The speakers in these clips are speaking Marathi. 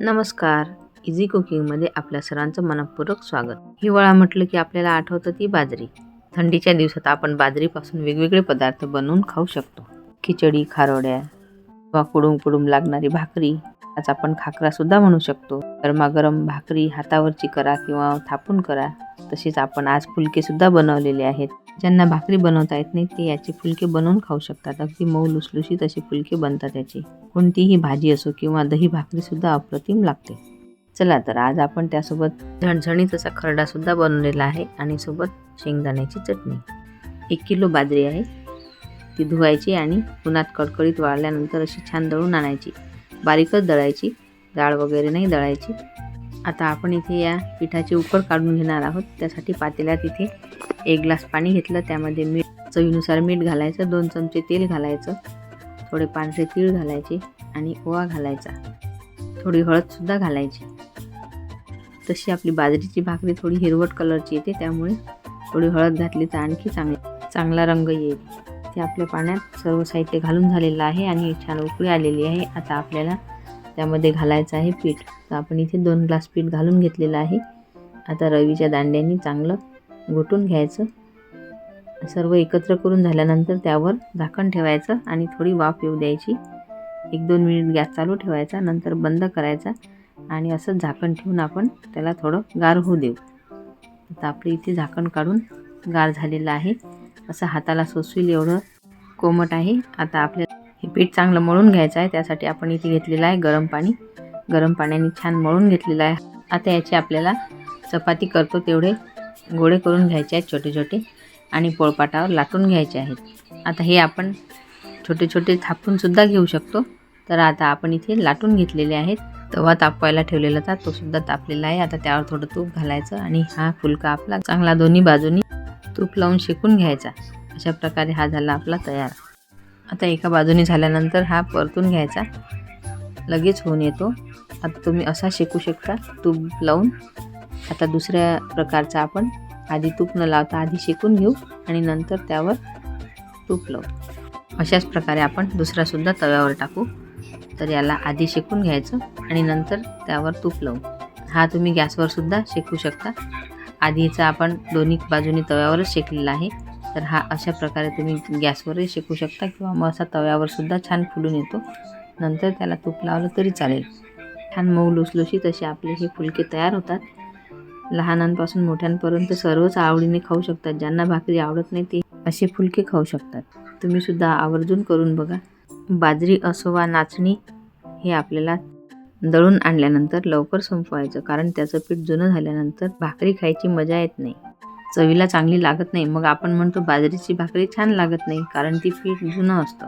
नमस्कार. इझी कुकिंगमध्ये आपल्या सर्वांचं मनपूर्वक स्वागत. हिवाळा म्हटलं की आपल्याला आठवतं ती बाजरी. थंडीच्या दिवसात आपण बाजरीपासून वेगवेगळे पदार्थ बनवून खाऊ शकतो. खिचडी खारोड्या किंवा कुडूम कुडूम लागणारी भाकरी आज आपण खाकरासुद्धा म्हणू शकतो. गरमागरम भाकरी हातावरची करा किंवा थापून करा. तसेच आपण आज फुलकेसुद्धा बनवलेले आहेत. ज्यांना भाकरी बनवता येत नाही ते याचे फुलके बनवून खाऊ शकतात. अगदी मऊ लुसलुशीत असे फुलके बनतात याचे. कोणतीही भाजी असो किंवा दही भाकरीसुद्धा अप्रतिम लागते. चला तर आज आपण त्यासोबत झणझणीत असा खरडासुद्धा बनवलेला आहे आणि सोबत शेंगदाण्याची चटणी. एक किलो बाजरी आहे. ती धुवायची आणि उन्हात कडकडीत वाळल्यानंतर अशी छान दळून आणायची. बारीकच दळायची. डाळ वगैरे नाही दळायची. आता आपण इथे या पिठाची उकड काढून घेणार आहोत. त्यासाठी पातेल्यात इथे एक ग्लास पाणी घेतलं. त्यामध्ये मीठ चवीनुसार मीठ घालायचं. दोन चमचे तेल घालायचं. थोडे पांढरे तीळ घालायचे आणि ओवा घालायचा. थोडी हळदसुद्धा घालायची. तशी आपली बाजरीची भाकरी थोडी हिरवट कलरची येते. त्यामुळे थोडी हळद घातली तर आणखी चांगली चांगला रंग येईल. ते आपल्या पाण्यात सर्व साहित्य घालून झालेलं आहे आणि छान उकळी आलेली आहे. आता आपल्याला त्यामध्ये घालायचं आहे पीठ. तर आपण इथे दोन ग्लास पीठ घालून घेतलेलं आहे. आता रवीच्या दांड्यांनी चांगलं घोटून घ्यायचं. सर्व एकत्र करून झाल्यानंतर त्यावर झाकण ठेवायचं आणि थोडी वाफ येऊ द्यायची. एक दोन मिनिट गॅस चालू ठेवायचा नंतर बंद करायचा आणि असं झाकण ठेवून आपण त्याला थोडं गार होऊ देऊ. आता आपलं इथे झाकण काढून गार झालेलं आहे. असं हाताला सोसविल एवढं कोमट आहे. आता आपल्याला हे पीठ चांगलं मळून घ्यायचं आहे. त्यासाठी आपण इथे घेतलेलं आहे गरम पाणी. गरम पाण्याने छान मळून घेतलेलं आहे. आता याची आपल्याला चपाती करतो तेवढे गोळे करून घ्यायचे आहेत छोटे छोटे आणि पोळपाटावर लाटून घ्यायचे आहेत. आता हे आपण छोटे छोटे थापूनसुद्धा घेऊ शकतो. तर आता आपण इथे लाटून घेतलेले आहेत. तवा तापवायला ठेवलेला होता. तो सुद्धा तापलेला आहे. आता त्यावर थोडं तूप घालायचं आणि हा फुलका आपला चांगला दोन्ही बाजूनी तूप लावून शेकून घ्यायचा. अशा प्रकारे हा झाला आपला तयार. आता एका बाजूने झाल्यानंतर हा परतून घ्यायचा. लगेच होऊन येतो. आता तुम्ही असा शेकू शकता तूप लावून. आता दुसऱ्या प्रकारचा आपण आधी तूप न लावता आधी शेकून घेऊ आणि नंतर त्यावर तूप लावू. अशाच प्रकारे आपण दुसरासुद्धा तव्यावर टाकू. तर याला आधी शेकून घ्यायचं आणि नंतर त्यावर तूप लावू. हा तुम्ही गॅसवर सुद्धा शेकू शकता. आधीचा आपण दोन्ही बाजूने तव्यावरच शेकलेला आहे. तर हा अशा प्रकारे तुम्ही गॅसवरही शेकू शकता किंवा मग असा तव्यावर सुद्धा छान फुलून येतो. नंतर त्याला तूप लावलं तरी चालेल. छान मऊ लुसलुशीत असे आपले हे फुलके तयार होतात. लहानांपासून मोठ्यांपर्यंत सर्वच आवडीने खाऊ शकतात. ज्यांना भाकरी आवडत नाही ते असे फुलके खाऊ शकतात. तुम्हीसुद्धा आवर्जून करून बघा. बाजरी असो वा नाचणी हे आपल्याला दळून आणल्यानंतर लवकर संपवायचं कारण त्याचं पीठ जुनं झाल्यानंतर भाकरी खायची मजा येत नाही. चवीला चांगली लागत नाही. मग आपण म्हणतो बाजरीची भाकरी छान लागत नाही कारण ती पीठ जुनं असतं.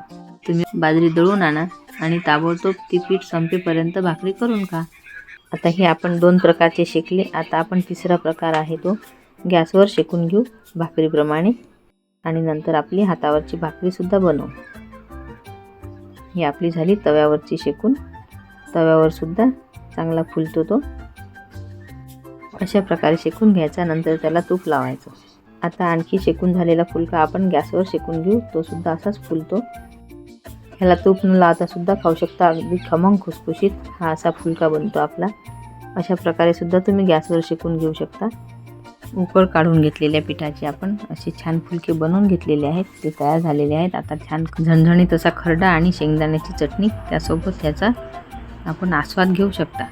तुम्ही बाजरी दळून आणा आणि ताबडतोब ती पीठ संपेपर्यंत भाकरी करून खा. आता हे आपण दोन प्रकारचे शेकले. आता आपण तिसरा प्रकार आहे तो. गॅसवर शेकून घेऊ भाकरीप्रमाणे आणि नंतर आपली हातावरची भाकरीसुद्धा बनवू. ही आपली झाली तव्यावरची शेकून तव्यावर सुद्धा चांगला फुलतो तो. अशा प्रकारे शेकून घ्यायचा नंतर त्याला तूप लावायचं. आता आणखी शेकून झालेला फुलका आपण गॅसवर शेकून घेऊ तो सुद्धा असाच फुलतो. ह्याला तूप न लावता सुद्धा खाऊ शकता अगदी खमंग खुसखुशीत हा असा फुलका बनतो आपला. अशा प्रकारे सुद्धा तुम्ही गॅसवर शेकून घेऊ शकता. उकळ काढून घेतलेल्या पिठाचे आपण असे छान फुलके बनवून घेतलेले आहेत ते तयार झालेले आहेत. आता छान झणझणीत असा खरडा आणि शेंगदाण्याची चटणी त्यासोबत त्याचा आपण आस्वाद घेऊ शकता.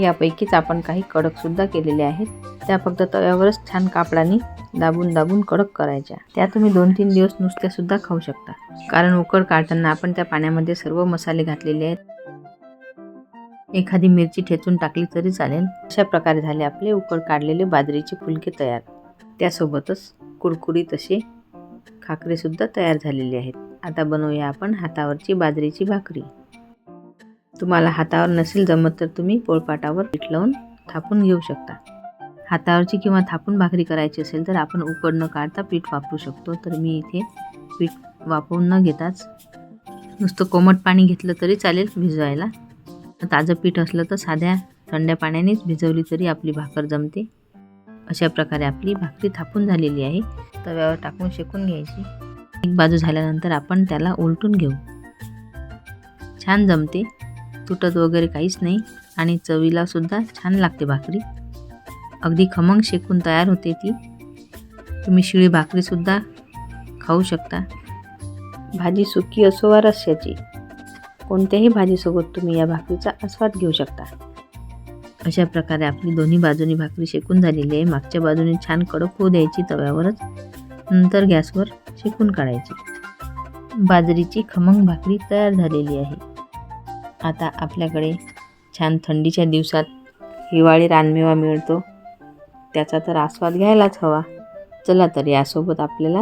यापैकीच आपण काही कडकसुद्धा केलेले आहेत. त्या फक्त तव्यावरच छान कापडाने दाबून दाबून कडक करायच्या. त्या तुम्ही दोन तीन दिवस नुसत्यासुद्धा खाऊ शकता. कारण उकड काढताना आपण त्या पाण्यामध्ये सर्व मसाले घातलेले आहेत. एखादी मिरची ठेचून टाकली तरी चालेल. अशा प्रकारे झाले आपले उकड काढलेले बाजरीचे फुलके तयार. त्यासोबतच कुरकुरीत असे खाकरेसुद्धा तयार झालेले आहेत. आता बनवूया आपण हातावरची बाजरीची भाकरी. तुम्हाला हातावर नसेल जमत तर तुम्ही पोळपाटावर पीठ लावून थापून घेऊ शकता. हातावरची किंवा थापून भाकरी करायची असेल तर आपण उकड न काढता पीठ वापरू शकतो. तर मी इथे पीठ वापरून न घेताच नुसतं कोमट पाणी घेतलं तरी चालेल भिजवायला. ताजं पीठ असलं तर साध्या थंड्या पाण्यानेच भिजवली तरी आपली भाकर जमते. अशा प्रकारे आपली भाकरी थापून झालेली आहे. तव्यावर टाकून शेकून घ्यायची. एक बाजू झाल्यानंतर आपण त्याला उलटून घेऊ. छान जमते. तुटत वगैरे काहीच नाही आणि चवीलासुद्धा छान लागते भाकरी. अगदी खमंग शेकून तयार होते ती. तुम्ही शिळी भाकरीसुद्धा खाऊ शकता. भाजी सुकी असो वा रस्याची कोणत्याही भाजीसोबत तुम्ही या भाकरीचा आस्वाद घेऊ शकता. अशा प्रकारे आपली दोन्ही बाजूनी भाकरी शेकून झालेली आहे. मागच्या बाजूने छान कडक होऊ द्यायची तव्यावरच नंतर गॅसवर शेकून काढायची. बाजरीची खमंग भाकरी तयार झालेली आहे. आता आपल्याकडे छान थंडीच्या दिवसात हिवाळी रानमेवा मिळतो. त्याचा तर आस्वाद घ्यायलाच हवा. चला तर यासोबत आपल्याला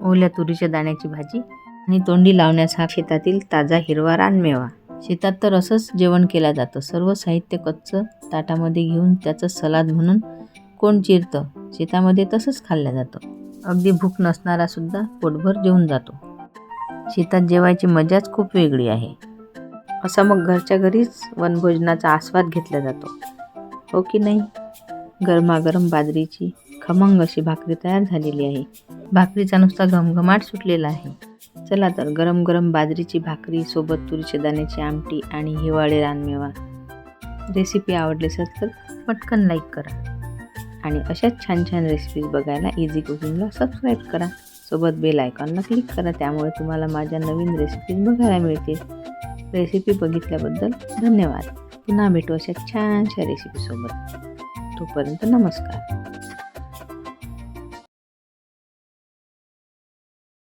ओल्या तुरीच्या दाण्याची भाजी आणि तोंडी लावण्याचा शेतातील ताजा हिरवा रानमेवा. शेतात तर असंच जेवण केलं जातं. सर्व साहित्य कच्चं ताटामध्ये घेऊन त्याचं सलाद म्हणून कोण चिरतं? शेतामध्ये तसंच खाल्लं जातं. अगदी भूक नसणारासुद्धा पोटभर जेवून जातो. शेतात जेवायची मजाच खूप वेगळी आहे. असा मग घरच्या घरीच वनभोजनाचा आस्वाद घेतला जातो. हो की नाही? गरमागरम बाजरीची खमंग अशी भाकरी तयार झालेली आहे. भाकरीचा नुसता घमघमाट सुटलेला आहे. चला तर गरम गरम बाजरीची भाकरी सोबत तुरीच्या दाण्याची आमटी आणि हिवाळे रानमेवा. रेसिपी आवडली असेल तर पटकन लाईक करा. आणि अशाच छान छान रेसिपीज बघायला इझी कुकिंगला सबस्क्राईब करा. सोबत बेल आयकॉनला क्लिक करा. त्यामुळे तुम्हाला माझ्या नवीन रेसिपीज बघायला मिळतील. रेसिपी बघितल्याबद्दल धन्यवाद. पुन्हा भेटू अशा छानशा रेसिपीसोबत तोपर्यंत नमस्कार.